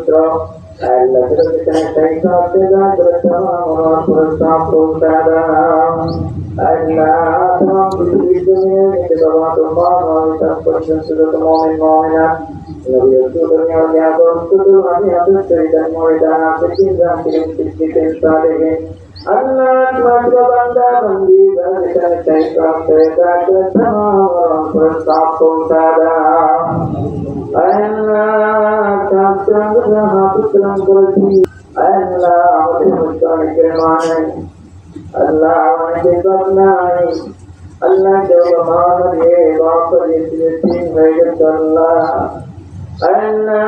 Sutra and the connections of Siddhartha Purusha Purusha and Atma Prithivijaya Nitya Bhavata Vitam Purshan Sudatamo Mimamina Naviya Sudanya Vyapam Sudurani Adhisharitan Moridana Siddham Siddham Siddham Sadhigin अन्नात्मत्वबन्धमन्दिरनिकनचैकान्तैकाग्रसमावरं प्रस्ताप्तुं सदा আছে কি জানতে সিদ্দিকের সালেহে আল্লাহ তোমার বান্দা বন্দি যেখানে চাইতে হচ্ছে জাগ্রত আমার প্রস্তাব পৌঁছাদাম আল্লাহ আমাদের মধ্যে অনেকের মানে আল্লাহ অনেকের বদনাই আল্লাহ কেউ মান দিয়ে বাপ দিয়ে তিন হয়ে গেছে আল্লাহ আল্লাহ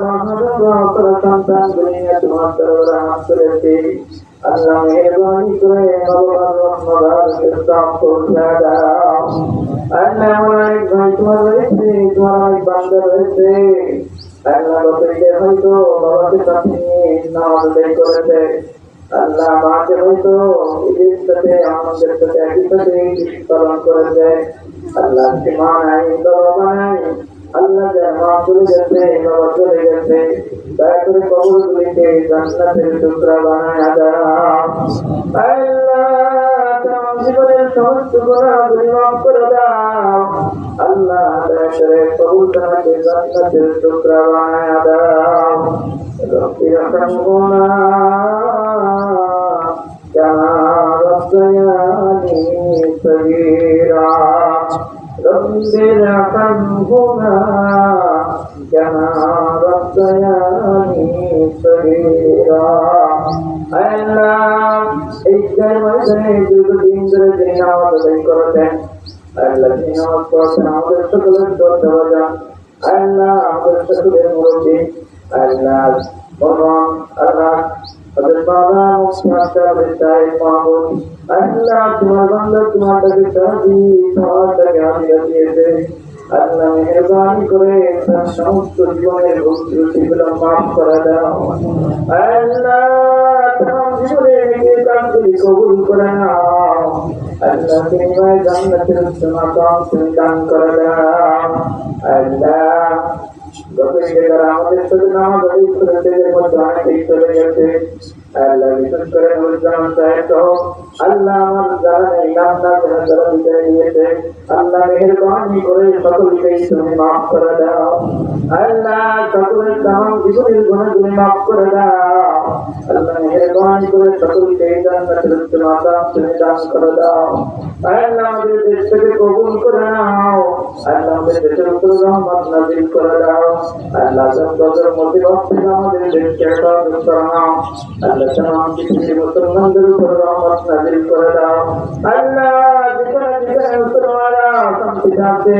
মহানবর সন্তান দুনিয়া তোমার দরবারে হাত করেছি আল্লাহ মেহরবানি করে নবর রহমদার ইসলাম পৌঁছা দাও আল্লাহ আমার অনেক ভাই তোমার রয়েছে তোমার বান্ধব রয়েছে আল্লাহ বকরিকে হয়তো বাবাকে সাথে নিয়ে নামাজ আদায় করেছে আল্লাহ মাকে হয়তো अल्लाह तशरे कबूल के जन्नत शुक्रवाया दाम रब्बी रहमहुमा कमा रब्बयानी सगीरा रब्बी सगीरा अल्लाह আল্লাহ যিনি নামাজ পড়েছেন আমাদের সকলের দরজা আল্লাহ আমাদের সকলের মুরব্বী আল্লাহ ভগবান আল্লাহ তাদের বাবা মুখমাতা বিদায় মাহবুব আল্লাহ তোমার বান্দা তোমার আমি দিয়েছে মেহরবানি করে তার সমস্ত জীবনের ভুল ত্রুটিগুলো মাফ করে দাও আল্লাহ তোমার জীবনের নিজের কবুল করে নাও। আমাদের চলে গেছে আল্লাহ বিশেষ করে নুরুজ্জামান সাহেব সহ আল্লাহ আমার যারা করে নাও আল্লাহ তামাম পৃথিবীর মুসলমানদের উপর রহমত নাজিল করে দাও আল্লাহ যেখানে যেখানে মুসলমানরা শান্তি আছে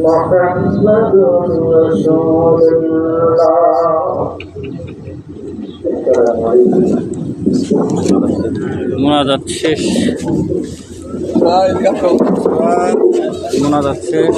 محمد رسول الله السلام عليكم মোনাজাত শেষ মোনাজাত শেষ